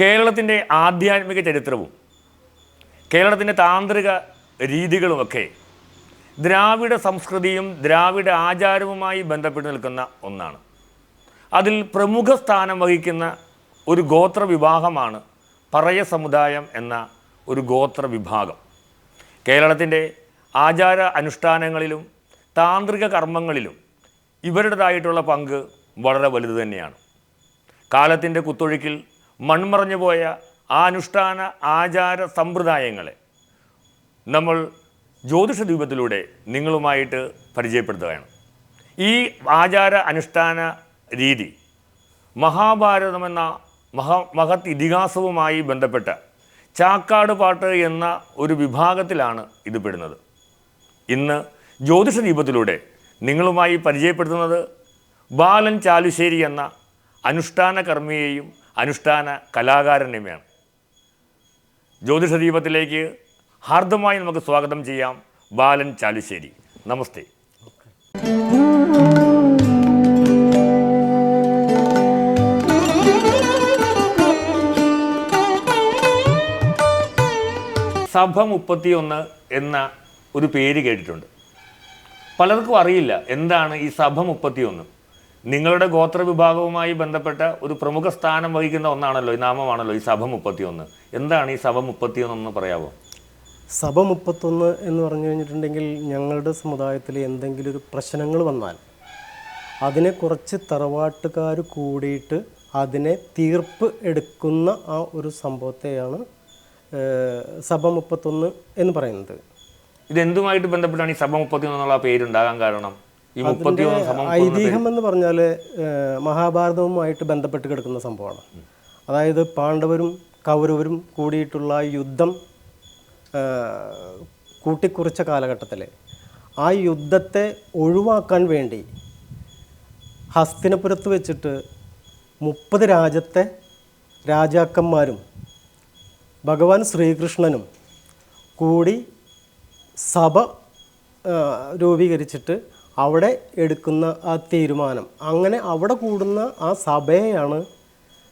കേരളത്തിന്റെ ആധ്യാത്മിക ചരിത്രവും കേരളത്തിന്റെ താന്ത്രിക രീതികളുമൊക്കെ ദ്രാവിഡ സംസ്കൃതിയും ദ്രാവിഡ ആചാരവുമായി ബന്ധപ്പെട്ട് നിൽക്കുന്ന ഒന്നാണ്. അതിൽ പ്രമുഖ സ്ഥാനം വഹിക്കുന്ന ഒരു ഗോത്ര വിഭാഗമാണ് പറയ സമുദായം എന്ന ഒരു ഗോത്ര വിഭാഗം. കേരളത്തിന്റെ ആചാര അനുഷ്ഠാനങ്ങളിലും താന്ത്രിക കർമ്മങ്ങളിലും ഇവരുടേതായിട്ടുള്ള പങ്ക് വളരെ വലുത് തന്നെയാണ്. കാലത്തിന്റെ കുത്തൊഴുക്കിൽ മൺമറഞ്ഞു പോയ ആ അനുഷ്ഠാന ആചാര സമ്പ്രദായങ്ങളെ നമ്മൾ ജ്യോതിഷ ദീപത്തിലൂടെ നിങ്ങളുമായിട്ട് പരിചയപ്പെടുത്തുകയാണ്. ഈ ആചാര അനുഷ്ഠാന രീതി മഹാഭാരതമെന്ന മഹാ മഹത് ഇതിഹാസവുമായി ബന്ധപ്പെട്ട ചാക്കാട് പാട്ട് എന്ന ഒരു വിഭാഗത്തിലാണ് ഇത് പെടുന്നത്. ഇന്ന് ജ്യോതിഷ ദീപത്തിലൂടെ നിങ്ങളുമായി പരിചയപ്പെടുത്തുന്നത് ബാലൻ ചാലുശ്ശേരി എന്ന അനുഷ്ഠാന കർമ്മിയെയും അനുഷ്ഠാന ജ്യോതിഷ ദീപത്തിലേക്ക് ഹാർദമായി നമുക്ക് സ്വാഗതം ചെയ്യാം ബാലൻ ചാലുശ്ശേരി. നമസ്തേ. സഭ മുപ്പത്തിയൊന്ന് എന്ന ഒരു പേര് കേട്ടിട്ടുണ്ട്. പലർക്കും അറിയില്ല എന്താണ് ഈ സഭ മുപ്പത്തിയൊന്ന്. നിങ്ങളുടെ ഗോത്ര വിഭാഗവുമായി ബന്ധപ്പെട്ട ഒരു പ്രമുഖ സ്ഥാനം വഹിക്കുന്ന ഒന്നാണല്ലോ ഈ നാമമാണല്ലോ ഈ സഭ മുപ്പത്തിയൊന്ന്. എന്താണ് ഈ സഭ മുപ്പത്തിയൊന്ന് എന്ന് പറയാമോ സഭ മുപ്പത്തൊന്ന് എന്ന് പറഞ്ഞു കഴിഞ്ഞിട്ടുണ്ടെങ്കിൽ ഞങ്ങളുടെ സമുദായത്തിൽ എന്തെങ്കിലും ഒരു പ്രശ്നങ്ങൾ വന്നാൽ അതിനെ കുറച്ച് തറവാട്ടുകാർ കൂടിയിട്ട് അതിനെ തീർപ്പ് എടുക്കുന്ന ആ ഒരു സംഭവത്തെയാണ് സഭ മുപ്പത്തൊന്ന് എന്ന് പറയുന്നത്. ഇതെന്തുമായിട്ട് ബന്ധപ്പെട്ടാണ് ഈ സഭ മുപ്പത്തിയൊന്ന് എന്നുള്ള പേരുണ്ടാകാൻ കാരണം? ഈ ഐതിഹ്യം എന്ന് പറഞ്ഞാൽ മഹാഭാരതവുമായിട്ട് ബന്ധപ്പെട്ട് കിടക്കുന്ന സംഭവമാണ്. അതായത് പാണ്ഡവരും കൗരവരും കൂടിയിട്ടുള്ള യുദ്ധം കൂട്ടിക്കുറിച്ച കാലഘട്ടത്തിൽ ആ യുദ്ധത്തെ ഒഴിവാക്കാൻ വേണ്ടി ഹസ്തിനപുരത്ത് വെച്ചിട്ട് മുപ്പത് രാജ്യത്തെ രാജാക്കന്മാരും ഭഗവാൻ ശ്രീകൃഷ്ണനും കൂടി സഭ രൂപീകരിച്ചിട്ട് അവിടെ എടുക്കുന്ന ആ തീരുമാനം. അങ്ങനെ അവിടെ കൂടുന്ന ആ സഭയെയാണ്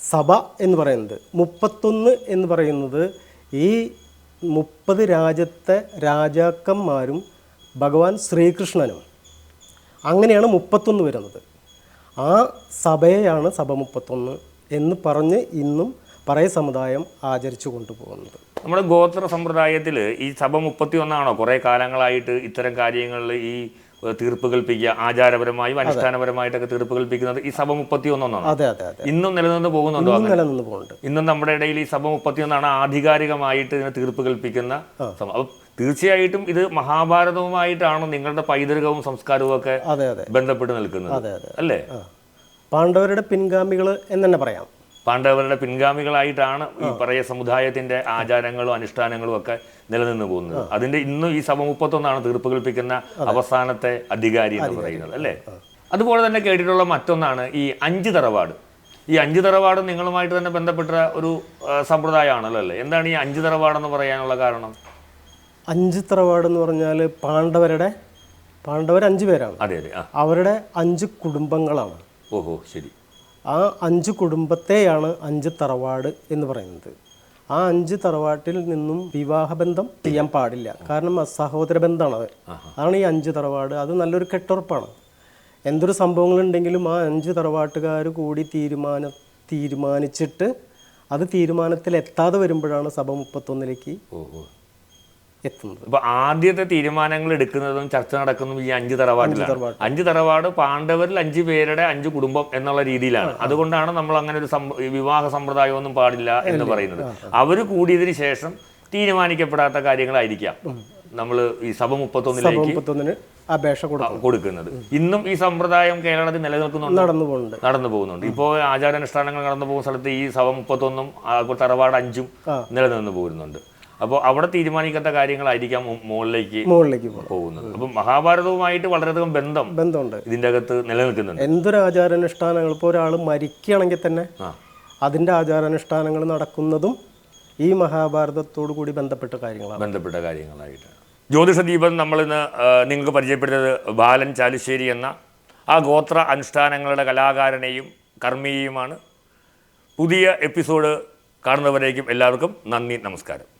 സഭ എന്ന് പറയുന്നത്. മുപ്പത്തൊന്ന് എന്ന് പറയുന്നത് ഈ മുപ്പത് രാജ്യത്തെ രാജാക്കന്മാരും ഭഗവാൻ ശ്രീകൃഷ്ണനും. അങ്ങനെയാണ് മുപ്പത്തൊന്ന് വരുന്നത്. ആ സഭയെയാണ് സഭ മുപ്പത്തൊന്ന് എന്ന് പറഞ്ഞ് ഇന്നും പറയ സമുദായം ആചരിച്ചു കൊണ്ടുപോകുന്നത്. നമ്മുടെ ഗോത്ര സമ്പ്രദായത്തിൽ ഈ സഭ മുപ്പത്തി ഒന്നാണോ കുറേ കാലങ്ങളായിട്ട് ഇത്തരം കാര്യങ്ങളിൽ ഈ തീർപ്പ് കൽപ്പിക്കുക ആചാരപരമായും അനുഷ്ഠാനപരമായിട്ടൊക്കെ തീർപ്പ് കൽപ്പിക്കുന്നത് ഈ സഭ മുപ്പത്തിയൊന്നാണ് ഇന്നും നിലനിന്ന് പോകുന്നുണ്ടോ നിലനിന്ന് പോകുന്നുണ്ട്. ഇന്നും നമ്മുടെ ഇടയിൽ ഈ സഭ മുപ്പത്തിയൊന്നാണ് ആധികാരികമായിട്ട് ഇതിനെ തീർപ്പ് കൽപ്പിക്കുന്ന സഭ. അപ്പം തീർച്ചയായിട്ടും ഇത് മഹാഭാരതവുമായിട്ടാണ് നിങ്ങളുടെ പൈതൃകവും സംസ്കാരവും ഒക്കെ ബന്ധപ്പെട്ട് നിൽക്കുന്നത്. അല്ലേ? പാണ്ഡവരുടെ പിൻഗാമികൾ എന്ന് തന്നെ പറയാം. പാണ്ഡവരുടെ പിൻഗാമികളായിട്ടാണ് ഈ പറയ സമുദായത്തിന്റെ ആചാരങ്ങളും അനുഷ്ഠാനങ്ങളും ഒക്കെ നിലനിന്ന് പോകുന്നത്. അതിന്റെ ഇന്നും ഈ സഭ മുപ്പത്തൊന്നാണ് തീർപ്പ് കൽപ്പിക്കുന്ന അവസാനത്തെ അധികാരി എന്ന് പറയുന്നത് അല്ലേ? അതുപോലെ തന്നെ കേട്ടിട്ടുള്ള മറ്റൊന്നാണ് ഈ അഞ്ച് തറവാട്. ഈ അഞ്ച് തറവാട് നിങ്ങളുമായിട്ട് തന്നെ ബന്ധപ്പെട്ട ഒരു സമ്പ്രദായമാണല്ലോ അല്ലേ? എന്താണ് ഈ അഞ്ച് തറവാടെന്ന് പറയാനുള്ള കാരണം? അഞ്ച് തറവാട് എന്ന് പറഞ്ഞാൽ പാണ്ഡവരുടെ പാണ്ഡവർ അഞ്ച് പേരാണ്. അതെ അതെ അവരുടെ അഞ്ച് കുടുംബങ്ങളാണ്. ഓഹോ ശരി. ആ അഞ്ച് കുടുംബത്തെയാണ് അഞ്ച് തറവാട് എന്ന് പറയുന്നത്. ആ അഞ്ച് തറവാട്ടിൽ നിന്നും വിവാഹബന്ധം ചെയ്യാൻ പാടില്ല. കാരണം സഹോദര ബന്ധമാണ് അത്. അതാണ് ഈ അഞ്ച് തറവാട്. അത് നല്ലൊരു കെട്ടുറപ്പാണ്. എന്തൊരു സംഭവങ്ങളുണ്ടെങ്കിലും ആ അഞ്ച് തറവാട്ടുകാർ കൂടി തീരുമാന തീരുമാനിച്ചിട്ട് അത് തീരുമാനത്തിൽ എത്താതെ വരുമ്പോഴാണ് സഭ മുപ്പത്തൊന്നിലേക്ക് എത്തുന്നത്. ഇപ്പൊ ആദ്യത്തെ തീരുമാനങ്ങൾ എടുക്കുന്നതും ചർച്ച നടക്കുന്നതും ഈ അഞ്ച് തറവാടിലാണ് അഞ്ച് തറവാട് പാണ്ഡവരിൽ അഞ്ച് പേരുടെ അഞ്ച് കുടുംബം എന്നുള്ള രീതിയിലാണ്. അതുകൊണ്ടാണ് നമ്മൾ അങ്ങനെ ഒരു വിവാഹ സമ്പ്രദായം വിവാഹ സമ്പ്രദായമൊന്നും പാടില്ല എന്ന് പറയുന്നത്. അവർ കൂടിയതിന് ശേഷം തീരുമാനിക്കപ്പെടാത്ത കാര്യങ്ങളായിരിക്കാം നമ്മൾ ഈ സഭ മുപ്പത്തൊന്നിലേക്ക് അപേക്ഷ കൊടുക്കും. കൊടുക്കുന്നത്. ഇന്നും ഈ സമ്പ്രദായം കേരളത്തിൽ നിലനിൽക്കുന്നുണ്ട്? നടന്നു പോകുന്നുണ്ട്. നടന്നു പോകുന്നുണ്ട്. ഇപ്പോൾ ആചാരാനുഷ്ഠാനങ്ങൾ നടന്നു പോകുന്ന സ്ഥലത്ത് ഈ സഭ മുപ്പത്തൊന്നും തറവാട് അഞ്ചും നിലനിന്ന് പോരുന്നുണ്ട് അപ്പോൾ അവിടെ തീരുമാനിക്കാത്ത കാര്യങ്ങളായിരിക്കാം മുകളിലേക്ക് മുകളിലേക്ക് പോകും പോകുന്നത്. അപ്പം മഹാഭാരതവുമായിട്ട് വളരെയധികം ബന്ധം ബന്ധമുണ്ട്. ഇതിന്റെ അകത്ത് നിലനിൽക്കുന്നുണ്ട്. എന്തൊരു ആചാരാനുഷ്ഠാനങ്ങൾ ഇപ്പോൾ ഒരാൾ മരിക്കുകയാണെങ്കിൽ തന്നെ അതിന്റെ അതിന്റെ ആചാരാനുഷ്ഠാനങ്ങൾ നടക്കുന്നതും ഈ മഹാഭാരതത്തോടു കൂടി ബന്ധപ്പെട്ട കാര്യങ്ങളാണ്. ബന്ധപ്പെട്ട കാര്യങ്ങളായിട്ടാണ് ജ്യോതിഷ ദീപം നമ്മളിന്ന് നിങ്ങൾക്ക് പരിചയപ്പെടുത്തിയത് ബാലൻ ചാലുശ്ശേരി എന്ന ആ ഗോത്ര അനുഷ്ഠാനങ്ങളുടെ കലാകാരനെയും കർമ്മിയെയുമാണ്. പുതിയ എപ്പിസോഡ് കാണുന്നവരേക്കും എല്ലാവർക്കും നന്ദി നമസ്കാരം.